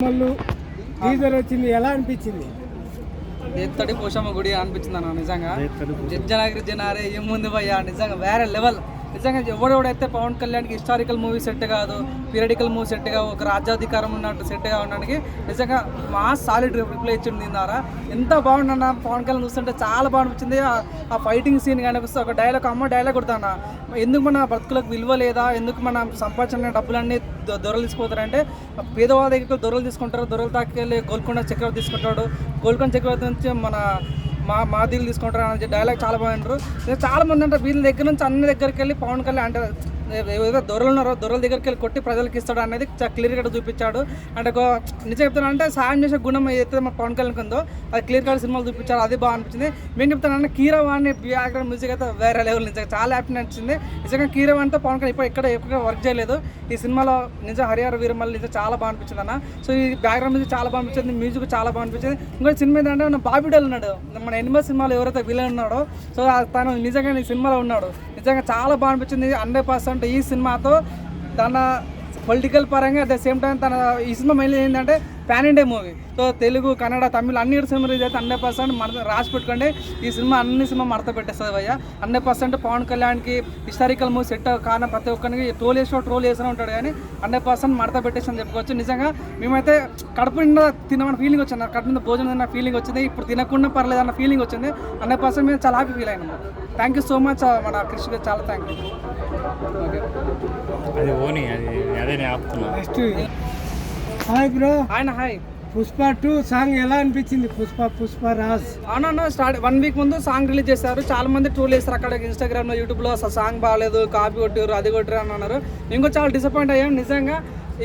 మళ్ళు teaser వచ్చింది ఎలా అనిపించింది? ఎత్తడి పోషమ్మ గుడి అనిపించింది అన్న నిజంగా జనగిరి జనారే ఏముంది భయ్యా నిజంగా వేరే లెవెల్. నిజంగా ఎవడెవడైతే పవన్ కళ్యాణ్కి హిస్టారికల్ మూవీ సెట్ కాదు పీరియడికల్ మూవీ సెట్ కాదు ఒక రాజ్యాధికారం ఉన్నట్టు సెట్ ఉండడానికి నిజంగా మా సాలిడ్ రిప్లై ఇచ్చింది దీనిదారా ఎంత బాగుందన్న పవన్ కళ్యాణ్ చూస్తుంటే చాలా బాగా ఆ- ఫైటింగ్ సీన్ కానీ ఒక డైలాగ్ అమ్మ డైలాగ్ కొడతానా ఎందుకు మన బ్రతుకులకు విలువ లేదా? ఎందుకు మన సంపాదించిన డబ్బులన్నీ దొ- దొరలు తీసుకుపోతారంటే పేదవాళ్ళ దగ్గర దొరలు తీసుకుంటారు. దొరలు తాకెళ్ళి గోల్కొండ చక్రవర్తి తీసుకుంటాడు. గోల్కొండ చక్రవర్తి నుంచి మన మా మా మాదిలు తీసుకుంటారు అని డైలాగ్ చాలా బాగుంటారు చాలా మంది అంటారు వీళ్ళ దగ్గర నుంచి అన్ని దగ్గరికి వెళ్ళి పవన్ కళ్యాణ్ అంటే ఏదో దొరలు ఉన్నారో దొరల దగ్గరికి వెళ్ళి కొట్టి ప్రజలకు ఇస్తాడు అనేది క్లియర్ కట్ చూపించాడు. అంటే ఒక నిజం చెప్తాను అంటే సాయం చేసే గుణం ఏదైతే మా పవన్ కళ్యాణ్ ఉందో అది క్లియర్ కట్ సినిమాలు చూపించారు అది బాగా అనిపించింది. మేము చెప్తానంటే కీరవాణి బ్యాక్గ్రౌండ్ మ్యూజిక్ అయితే వేరే లెవెల్ నిజంగా చాలా హ్యాపీ నచ్చింది నిజంగా కీరవాణితో పవన్ కళ్యాణ్ ఇప్పుడు ఎక్కడ ఎక్కువగా వర్క్ చేయలేదు. ఈ సినిమాలో నిజం హరిహర వీరమల్లి నిజం చాలా బాగా అనిపించింది అన్న. సో ఈ బ్యాక్గ్రౌండ్ మ్యూజిక్ చాలా బాగా అనిపించింది మ్యూజిక్ చాలా బాగా అనిపించింది. ఇంకో సినిమా ఏంటంటే మన బాబీడల్ ఉన్నాడు. మన ఎనిమిది సినిమాలో ఎవరైతే విలన్ ఉన్నాడో సో తను నిజంగా ఈ సినిమాలో ఉన్నాడు. నిజంగా చాలా బాగా అనిపించింది. హండ్రెడ్ పర్సెంట్ ఈ సినిమాతో తన పొలిటికల్ పరంగా అట్ ద సేమ్ టైం తన ఈ సినిమా మెయిన్ ఏంటంటే pan India movie so Telugu Kannada Tamil అన్ని సినిమా రిలీజ్ అయితే హండ్రెడ్ పర్సెంట్ మన రాసి పెట్టుకోండి. ఈ సినిమా అన్ని సినిమా మడత పెట్టేస్తుంది భయ్య. హండ్రెడ్ పర్సెంట్ పవన్ కళ్యాణ్కి హిస్టారికల్ మూవీ సెట్ కాన ప్రతి ఒక్కరికి ట్రోల్ చేసిన ట్రోల్ చేస్తూనే ఉంటాడు కానీ హండ్రెడ్ పర్సెంట్ మడత పెట్టేసి అని చెప్పుకోవచ్చు. నిజంగా మేమైతే కడుపు నిండా తినమన్న ఫీలింగ్ వచ్చింది. కడుపు నిండా భోజనం తిన్న ఫీలింగ్ వచ్చింది. ఇప్పుడు తినకుండా పర్లేదు అన్న ఫీలింగ్ వచ్చింది. హండ్రెడ్ పర్సెంట్ మేము చాలా హ్యాపీ ఫీల్ అయినాము. థ్యాంక్ యూ సో మచ్ మన కృష్ణ గారు. చాలా థ్యాంక్ యూ ఓకే అది ఓని అది అదే నేను ఆపుతున్నా. నెక్స్ట్ హాయ్ బ్రో ఆయన హాయ్ పుష్ప టూ సాంగ్ ఎలా అనిపించింది? పుష్ప పుష్ప రాజ్ అవునన్నా స్టార్ట్ వన్ వీక్ ముందు సాంగ్ రిలీజ్ చేశారు. చాలా మంది ట్రోల్ చేస్తారు అక్కడ. ఇన్స్టాగ్రామ్లో యూట్యూబ్లో అసలు సాంగ్ బాగాలేదు కాపీ కొట్టారు అది కొట్టారు అని అన్నారు. కూడా చాలా డిసప్పాయింట్ అయ్యాం నిజంగా.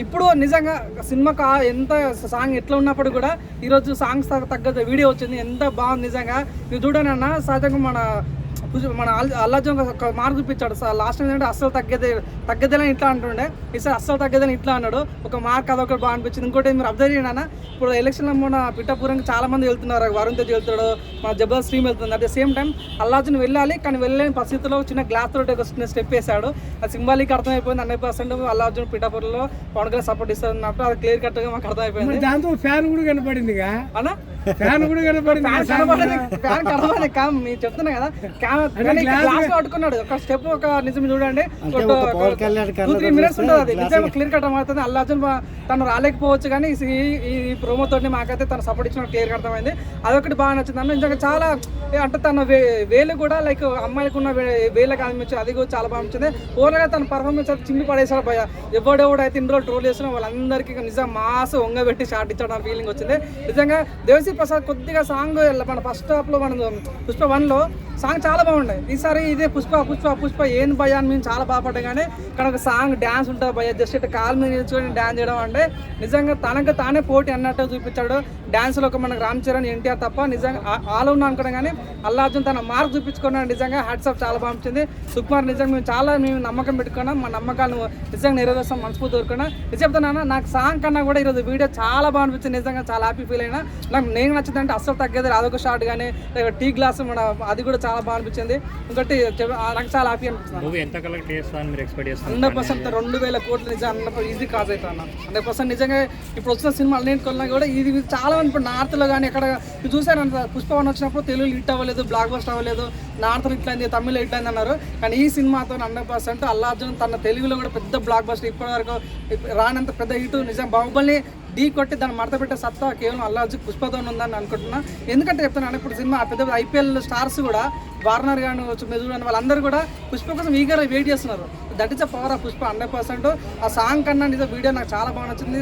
ఇప్పుడు నిజంగా సినిమా కా ఎంత సాంగ్ ఎట్లా ఉన్నప్పుడు కూడా ఈరోజు సాంగ్స్ తగ్గ వీడియో వచ్చింది. ఎంత బాగుంది నిజంగా. ఇది చూడండి అన్న సహజంగా మన మన అల్- అల్లాజం ఒక మార్క్ చూపించాడు. సార్ లాస్ట్ టైం ఏంటంటే అస్సలు తగ్గేదే తగ్గదేలని ఇట్లా అంటుండే. ఈసారి అస్సలు తగ్గదని ఇట్లా అన్నాడు. ఒక మార్క్ అదొకటి బాగా అనిపించింది. ఇంకోటి మీరు అబ్జర్వ్ చేయండి ఇప్పుడు ఎలక్షన్లో మన పిట్టపురంకి చాలా మంది వెళ్తున్నారు. వరుణ్ తేజ్ వెళ్తాడు మన జబర్దస్త్ స్ట్రీమ్ వెళ్తుంది at the same time Allu Arjun వెళ్ళాలి కానీ వెళ్ళలేని పరిస్థితిలో చిన్న గ్లాస్ తోటి ఒక చిన్న స్టెప్ వేశాడు. అది సింబాలిక్ అర్థమైపోయింది. హండ్రెడ్ పర్సెంట్ అల్లాజున్ పిఠాపురంలో పవన్ కళ్యాణ్ సపోర్ట్ ఇస్తుంది అన్నప్పుడు అది క్లియర్ కట్గా మాకు అర్థమైపోయింది. దాంతో ఫ్యాన్ కూడా కనపడిందిగా. అన్న? ఫ్యాన్ కూడా కనపడింది ఫ్యాన్ కనబడని కామ్ మీరు చెప్తున్నా కదా గ్లాస్ పట్టుకున్నాడు. ఒక స్టెప్ ఒక నిజం చూడండి. టూ త్రీ మినిట్స్ ఉంటుంది అది. నిజంగా క్లియర్ కట్ అవుతుంది. అల్లాజన్ తను రాలేకపోవచ్చు కానీ ఈ- ఈ ప్రోమో తోటి మాకైతే తను సపోర్ట్ ఇచ్చిన క్లియర్ అర్థమైంది అదొకటి బాగా నచ్చింది. అన్న నిజంగా చాలా అంటే తన వేలు కూడా లైక్ అమ్మాయిలకు ఉన్న వే- వేలకు అనిపించింది అది కూడా చాలా బాగా అనిపించింది ఓవర్గా తన పర్ఫార్మెన్స్ అది చిన్ని పడేసాడు భయ ఎవడెవడైతే ఇందులో ట్రోల్ చేస్తున్నా వాళ్ళందరికీ నిజం మాస్ ఒంగబెట్టి షాట్ ఇచ్చాడు ఆ ఫీలింగ్ వచ్చింది. నిజంగా దేవసి ప్రసాద్ కొద్దిగా సాంగ్ మన ఫస్ట్ హాఫ్లో మనం పుష్ప వన్లో సాంగ్ చాలా బాగుండే. ఈసారి ఇదే పుష్ప పుష్ప పుష్ప ఏం భయ అని మేము చాలా బాధపడ్డాం కానీ ఇక్కడ ఒక సాంగ్ డ్యాన్స్ ఉంటుంది భయ జస్ట్ ఇట్లా కాలు మీద నిల్చుకొని డ్యాన్స్ చేయడం అంటే నిజంగా తనకు తానే పోటీ అన్నట్టు చూపించాడు. డ్యాన్స్లో ఒక మనకు రామ్ చరణ్ ఎన్టీఆర్ తప్ప నిజంగా ఆల్ ఉన్నా అనుకున్నాం కానీ అల్లార్జున్ తన మార్క్ చూపించుకున్నాడు నిజంగా హ్యాట్సాప్ చాలా బాగా సుకుమార్ నిజంగా మేము చాలా మేము నమ్మకం పెట్టుకున్నాం. మా నమ్మకాలను నిజంగా నెరవేర్స్తాం మనస్ఫూర్తి కోరుకున్నా. ఇది చెప్తున్నాను నాకు సాంగ్ కన్నా కూడా ఈరోజు వీడియో చాలా బాగా అనిపించింది. నిజంగా చాలా హ్యాపీ ఫీల్ అయినా. నాకు నేను నచ్చింది అంటే అస్సలు తగ్గేది. అదొక షాట్ కానీ టీ గ్లాస్ మన అది కూడా చాలా బాగా అనిపించింది. ఇంకోటి నాకు చాలా హ్యాపీ అనిపిస్తుంది హండ్రెడ్ పర్సెంట్ రెండు వేల కోట్లు హండ్రెడ్ ఈజీ కాజ్ అవుతా అన్న. హండ్రెడ్ పర్సెంట్ నిజంగా ఇప్పుడు వచ్చిన సినిమా అన్నింటికన్నా కూడా ఇది చాలా మంది ఇప్పుడు నార్త్లో కానీ ఎక్కడ చూసారంట పుష్ప వన్ వచ్చినప్పుడు తెలుగు హిట్ అవ్వలేదు బ్లాక్ బస్ట్ అవ్వలేదు నార్త్లో ఇట్లా అయింది తమిళ ఇట్లా అయింది అన్నారు. కానీ ఈ సినిమాతో హండ్రెడ్ పర్సెంట్ అల్లార్జున్ తన తెలుగులో కూడా పెద్ద బ్లాక్ బస్ట్ ఇప్పటివరకు రానంత పెద్ద హిట్ నిజం. బాహుబలి ఢీ కొట్టి దాన్ని మడత పెట్టే సత్తా కేవలం అల్లాజు పుష్పతోని ఉందని అనుకుంటున్నా. ఎందుకంటే చెప్తున్నాను ఇప్పుడు సినిమా పెద్ద ఐపీఎల్ స్టార్స్ కూడా వార్నర్ కానీ అని వాళ్ళందరూ కూడా పుష్ప కోసం ఈగర్ వెయిట్ చేస్తున్నారు. That is a power of Pushpa hundred percent ఆ సాంగ్ కన్నా నిజ వీడియో నాకు చాలా బాగా నచ్చింది.